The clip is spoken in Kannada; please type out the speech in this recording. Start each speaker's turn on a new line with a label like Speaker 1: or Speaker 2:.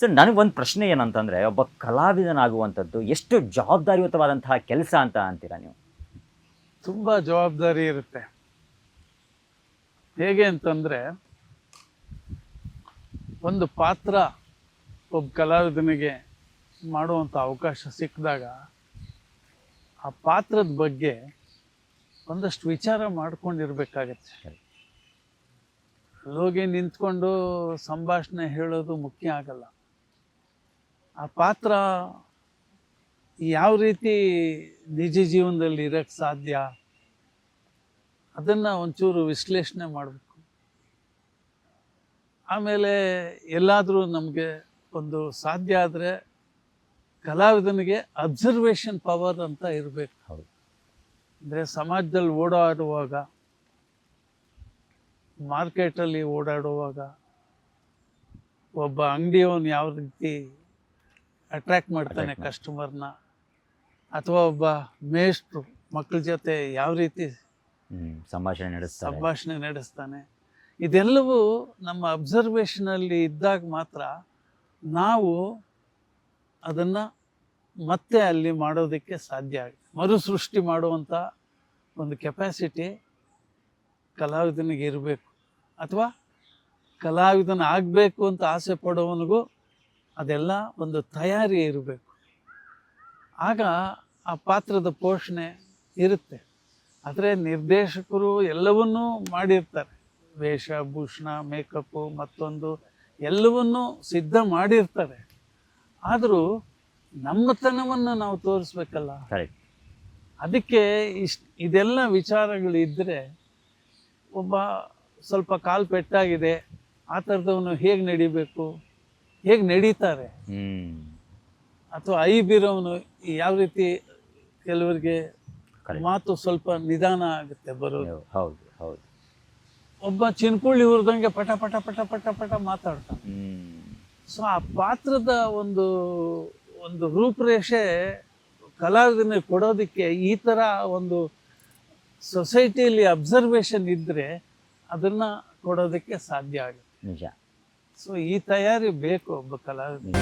Speaker 1: ಸರ್ ನನಗೊಂದು ಪ್ರಶ್ನೆ ಏನಂತಂದರೆ, ಒಬ್ಬ ಕಲಾವಿದನಾಗುವಂಥದ್ದು ಎಷ್ಟು ಜವಾಬ್ದಾರಿಯುತವಾದಂತಹ ಕೆಲಸ ಅಂತ ಅಂತೀರಾ ನೀವು?
Speaker 2: ತುಂಬ ಜವಾಬ್ದಾರಿ ಇರುತ್ತೆ. ಹೇಗೆ ಅಂತಂದರೆ, ಒಂದು ಪಾತ್ರ ಒಬ್ಬ ಕಲಾವಿದನಿಗೆ ಮಾಡುವಂಥ ಅವಕಾಶ ಸಿಕ್ಕಿದಾಗ, ಆ ಪಾತ್ರದ ಬಗ್ಗೆ ಒಂದಷ್ಟು ವಿಚಾರ ಮಾಡ್ಕೊಂಡಿರ್ಬೇಕಾಗತ್ತೆ. ಅಲ್ಲೋಗಿ ನಿಂತ್ಕೊಂಡು ಸಂಭಾಷಣೆ ಹೇಳೋದು ಮುಖ್ಯ ಆಗಲ್ಲ. ಆ ಪಾತ್ರ ಯಾವ ರೀತಿ ನಿಜ ಜೀವನದಲ್ಲಿ ಇರಕ್ಕೆ ಸಾಧ್ಯ? ಅದನ್ನು ಒಂಚೂರು ವಿಶ್ಲೇಷಣೆ ಮಾಡಬೇಕು. ಆಮೇಲೆ ಎಲ್ಲಾದರೂ ನಮಗೆ ಒಂದು ಸಾಧ್ಯ ಆದರೆ ಕಲಾವಿದನಿಗೆ ಅಬ್ಸರ್ವೇಷನ್ ಪವರ್ ಅಂತ ಇರಬೇಕು. ಅಂದರೆ ಸಮಾಜದಲ್ಲಿ ಓಡಾಡುವಾಗ ಮಾರ್ಕೆಟಲ್ಲಿ ಓಡಾಡುವಾಗ ಒಬ್ಬ ಅಂಗಡಿಯವನು ಯಾವ ರೀತಿ ಅಟ್ರ್ಯಾಕ್ಟ್ ಮಾಡ್ತಾನೆ. ಕಸ್ಟಮರ್ನ ಅಥವಾ ಒಬ್ಬ ಮೇಷ್ಟ್ರು ಮಕ್ಕಳ ಜೊತೆ ಯಾವ ರೀತಿ
Speaker 1: ಸಂಭಾಷಣೆ ನಡೆಸ್ತಾರೆ.
Speaker 2: ಸಂಭಾಷಣೆ ನಡೆಸ್ತಾನೆ. ಇದೆಲ್ಲವೂ ನಮ್ಮ ಅಬ್ಸರ್ವೇಷನಲ್ಲಿ ಇದ್ದಾಗ ಮಾತ್ರ ನಾವು ಅದನ್ನು ಮತ್ತೆ ಅಲ್ಲಿ ಮಾಡೋದಕ್ಕೆ ಸಾಧ್ಯ ಆಗುತ್ತೆ ಮರುಸೃಷ್ಟಿ ಮಾಡುವಂಥ ಒಂದು ಕೆಪಾಸಿಟಿ ಕಲಾವಿದನಿಗೆ ಇರಬೇಕು. ಅಥವಾ ಕಲಾವಿದನ ಆಗಬೇಕು ಅಂತ ಆಸೆ ಪಡೋವನಿಗೂ ಅದೆಲ್ಲ ಒಂದು ತಯಾರಿ ಇರಬೇಕು. ಆಗ ಆ ಪಾತ್ರದ ಪೋಷಣೆ ಇರುತ್ತೆ. ಆದರೆ ನಿರ್ದೇಶಕರು ಎಲ್ಲವನ್ನೂ ಮಾಡಿರ್ತಾರೆ. ವೇಷಭೂಷಣ ಮೇಕಪ್ಪು ಮತ್ತೊಂದು ಎಲ್ಲವನ್ನೂ ಸಿದ್ಧ ಮಾಡಿರ್ತಾರೆ. ಆದರೂ ನಮ್ಮತನವನ್ನು ನಾವು ತೋರಿಸ್ಬೇಕಲ್ಲ. ಅದಕ್ಕೆ ಇಷ್ಟು ಇದೆಲ್ಲ ವಿಚಾರಗಳಿದ್ದರೆ ಒಬ್ಬ ಸ್ವಲ್ಪ ಕಾಲು ಪೆಟ್ಟಾಗಿದೆ ಆ ಥರದವನು ಹೇಗೆ ನಡಿಬೇಕು? ಹೇಗೆ ನಡೀತಾರೆ? ಅಥವಾ ಐ ಬೀರೋವನು ಯಾವ ರೀತಿ ಕೆಲವರಿಗೆ. ಮಾತು ಸ್ವಲ್ಪ ನಿಧಾನ ಆಗುತ್ತೆ ಬರೋದು?
Speaker 1: ಹೌದು ಹೌದು
Speaker 2: ಒಬ್ಬ ಚಿನ್ಕುಳ್ಳಿ ಹುರಿದಂಗೆ ಪಟ ಪಟ ಪಟ ಪಟ ಪಟ ಮಾತಾಡ್ತಾನೆ. ಸೊ ಆ ಪಾತ್ರದ ಒಂದು ಒಂದು ರೂಪರೇಷೆ ಕಲಾವಿದನಿಗೆ ಕೊಡೋದಕ್ಕೆ ಈ ಥರ ಒಂದು ಸೊಸೈಟಿಯಲ್ಲಿ ಅಬ್ಸರ್ವೇಷನ್ ಇದ್ದರೆ ಅದನ್ನು ಕೊಡೋದಕ್ಕೆ ಸಾಧ್ಯ ಆಗುತ್ತೆ.
Speaker 1: ನಿಜ.
Speaker 2: ಸೊ ಈ ತಯಾರಿ ಬೇಕು ಒಬ್ಬ ಕಲಾವಿದ.